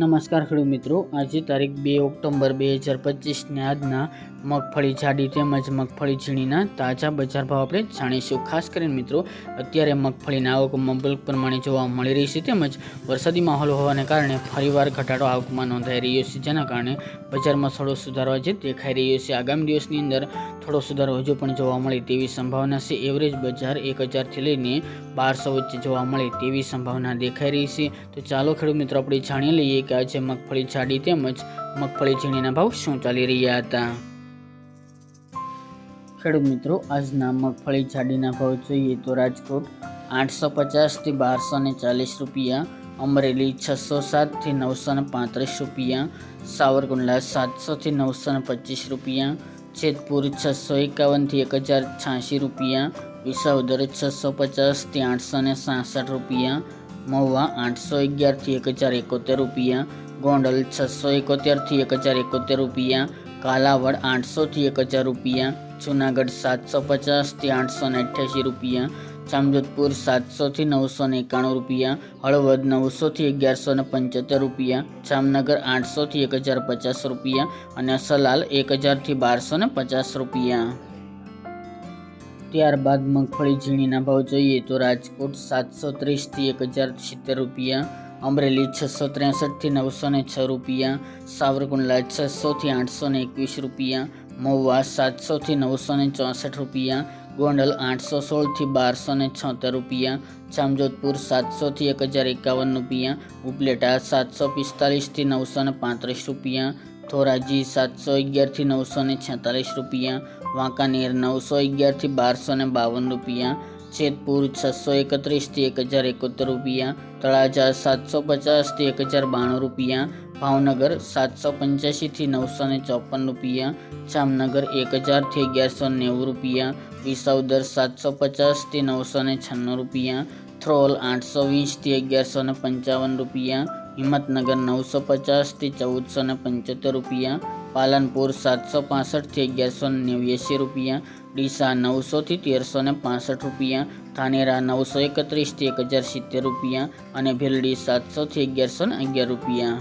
નમસ્કાર ખેડૂત મિત્રો. આજે તારીખ બે ઓક્ટોબર બે હજાર પચીસને આજના મગફળી જાડી તેમજ મગફળી ઝીણીના તાજા બજાર ભાવ આપણે જાણીશું. ખાસ કરીને મિત્રો, અત્યારે મગફળીના આવક બલ્ક પ્રમાણે જોવા મળી રહી છે તેમજ વરસાદી માહોલ હોવાને કારણે ફરીવાર ઘટાડો આવકમાં નોંધાઈ રહ્યો છે, જેના કારણે બજારમાં થોડો સુધારો આજે દેખાઈ રહ્યો છે. આગામી દિવસની અંદર થોડો સુધારો હજુ પણ જોવા મળે તેવી સંભાવના છે. એવરેજ બજાર એક હજારથી લઈને બારસો વચ્ચે જોવા મળે તેવી સંભાવના દેખાઈ રહી છે. તો ચાલો ખેડૂત મિત્રો, આપણે જાણી લઈએ કે આજે મગફળી જાડી તેમજ મગફળી ઝીણીના ભાવ શું ચાલી રહ્યા હતા? ખેડૂત મિત્રો, આજના મગફળી જાડીના ભાવ જોઈએ તો રાજકોટ આઠસો પચાસથી બારસો ને ચાલીસ રૂપિયા, અમરેલી છસો સાતથી નવસો ને પાંત્રીસ રૂપિયા, સાવરકુંડલા સાતસોથી નવસો ને પચીસ રૂપિયા, જેતપુર છસો એકાવનથી એક હજાર છ્યાસી રૂપિયા, વિસાવદર છસો પચાસથી આઠસો ને સાસઠ રૂપિયા મહુવા આઠસો અગિયારથી એક હજાર એકોતેર રૂપિયા, ગોંડલ છસો એકોતેરથી એક હજાર એકોતેર રૂપિયા, કાલાવડ આઠસોથી એક હજાર રૂપિયા, જુનાગઢ સાતસો પચાસથી આઠસો ને અઠ્યાસી રૂપિયા, જામજોધપુર સાતસોથી નવસો ને એકાણું રૂપિયા, હળવદ નવસોથી અગિયારસો ને પંચોતેર રૂપિયા, જામનગર આઠસોથી એક હજાર પચાસ રૂપિયા અને સલાલ એક હજારથી બારસો ને પચાસ રૂપિયા. ત્યારબાદ મગફળી ઝીણીના ભાવ જોઈએ તો રાજકોટ સાતસો ત્રીસથી એક હજાર સિત્તેર રૂપિયા, અમરેલી છસો ત્રેસઠથી નવસો ને છ રૂપિયા, સાવરકુંડલા છસોથી આઠસો ને એકવીસ રૂપિયા, મહુવા સાતસોથી નવસો ને ચોસઠ રૂપિયા, ગોંડલ આઠસો સોળથી બારસો ને છોતેર રૂપિયા, જામજોધપુર સાતસોથી એક હજાર એકાવન રૂપિયા, ઉપલેટા સાતસો પિસ્તાલીસથી નવસો ને પાંત્રીસ રૂપિયા ધોરાજી સાતસો અગિયારથી નવસો ને છેતાલીસ રૂપિયા, વાંકાનેર નવસો અગિયારથી બારસો ને બાવન રૂપિયા, જેતપુર છસો એકત્રીસથી એક હજાર એકોતેર રૂપિયા, તળાજા સાતસો પચાસથી એક હજાર બાણું રૂપિયા, ભાવનગર સાતસો પંચ્યાસીથી નવસો ને ચોપન રૂપિયા, જામનગર એક હજારથી અગિયારસો નેવું રૂપિયા, વિસાવદર સાતસો પચાસથી નવસો ને છન્નું રૂપિયા થ્રોલ આઠસો વીસથી અગિયારસો ને પંચાવન રૂપિયા હિંમતનગર નવસો પચાસથી ચૌદસો ને પંચોતેર રૂપિયા, પાલનપુર સાતસો પાસઠથી અગિયારસો નેવ્યાસી રૂપિયા, ડીસા નવસોથી તેરસો ને પાસઠ રૂપિયા, ધાનેરા નવસો એકત્રીસથી એક હજાર સિત્તેર રૂપિયા અને ભીલડી સાતસોથી અગિયારસો ને અગિયાર રૂપિયા.